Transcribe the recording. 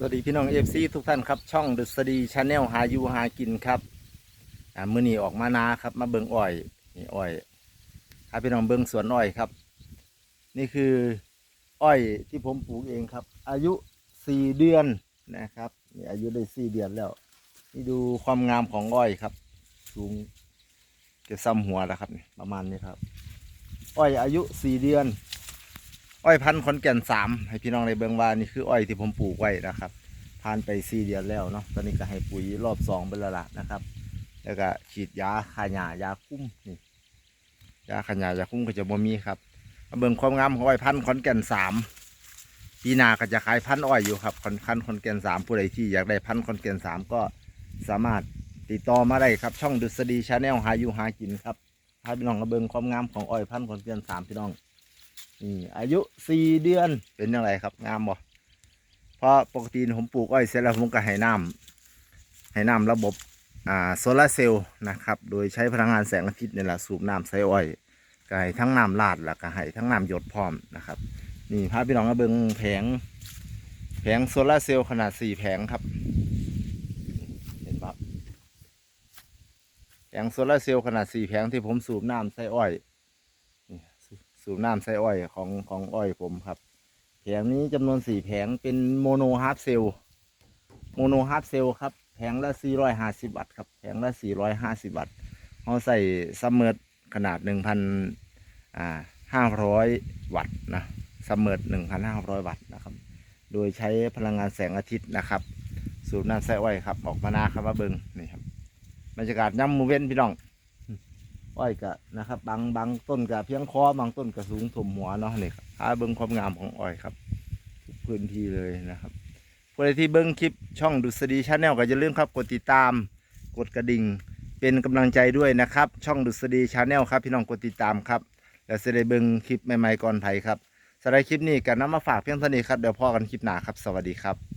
สวัสดีพี่น้องเอฟซีทุกท่านครับ ช่องดุษฎีชาแนลหาอยู่หากินครับอ่ามือนีออกมานาครับ มาเบิงอ้อยนี่อ้อยถ้าพี่น้องเบิงสวนอ้อยครับ นี่คืออ้อยที่ผมปลูกเองครับ อายุสี่เดือนนะครับนี่อายุได้สี่เดือนแล้ว นี่ดูความงามของอ้อยครับ สูงเก็บซ้ำหัวแล้วครับ ประมาณนี้ครับ อ้อยอายุสี่เดือน อ้อยพันธุ์ขอนแก่นสามให้พี่น้องในเบิงว่านี่คืออ้อยที่ผมปลูกไว้นะครับผ่านไปสี่เดือนแล้วเนาะตอนนี้ก็ให้ปุ๋ยรอบสองไปแล้วละนะครับ แล้วก็ฉีดยาฆ่าหญ้ายาคุ้มนี่ยาฆ่าหญ้ายาคุ้มก็จะบ่มีครับเบิ่งความงามของอ้อยพันธุ์ขอนแก่นสามปีนาก็จะขายพันธุ์อ้อยอยู่ครับขอนพันธุ์ขอนแก่นสามผู้ใดที่อยากได้พันธุ์ขอนแก่นสามก็สามารถติดต่อมาได้ครับ ช่องดุษฎีชาแนลหาอยู่หากินครับพาพี่น้องมาเบิ่งความงามของอ้อยพันธุ์ขอนแก่นสามพี่น้อง นี่อายุสี่เดือนเป็นยังไงครับ งามบ่เพราะปกติผมปลูกอ้อยเสร็จแล้วผมก็ให้น้ำให้น้ำระบบอ่าโซลาร์เซลล์นะครับ โดยใช้พลังงานแสงอาทิตย์นี่แหละสูบน้ำใส่อ้อยก็ให้ทั้งน้ำลาดแล้วก็ให้ทั้งน้ำหยดพร้อมนะครับ นี่พาพี่น้องมาเบิ่งแผง แผงโซลาร์เซลล์ขนาดสี่แผงครับเห็นปะแผงโซลาร์เซลล์ขนาดสี่แผงที่ผมสูบน้ำใส่อ้อย สูบน้ำใส่อ้อยของของอ้อยผมครับ แผงนี้จำนวนสี่แผงเป็นโมโนฮาร์ดเซลโมโนฮาร์ดเซลครับแผงละสี่ร้อยห้าสิบวัตต์ครับแผงละสี่ร้อยห้าสิบวัตต์เขาใส่ซัมเมอร์ขนาดหนึ่งพันอ่าห้าร้อยวัตต์นะซัมเมอร์หนึ่งพันห้าร้อยวัตต์นะครับ โดยใช้พลังงานแสงอาทิตย์นะครับ สูบน้ำใส่อ้อยครับ ออกมาหน้าครับมาเบิงนี่ครับบรรยากาศย่ำมือเว้นพี่น้อง อ้อยกะนะครับบางบางต้นกะเพียงคอบางต้นกะสูงถมหัวเนาะนี่ครับพาเบิ้งความงามของอ้อยครับทุกพื้นที่เลยนะครับผู้ใดที่เบิ้งคลิปช่องดุษฎีชาแนลก็อย่าลืมครับกดติดตาม กดกระดิ่ง เป็นกำลังใจด้วยนะครับ ช่องดุษฎีชาแนลครับ พี่น้องกดติดตามครับแล้วจะได้เบิ้งคลิปใหม่ๆก่อนไผครับสำหรับคลิปนี้กันนำมาฝากเพียงเท่านี้ครับเดี๋ยวพอกันคลิปหน้าครับสวัสดีครับ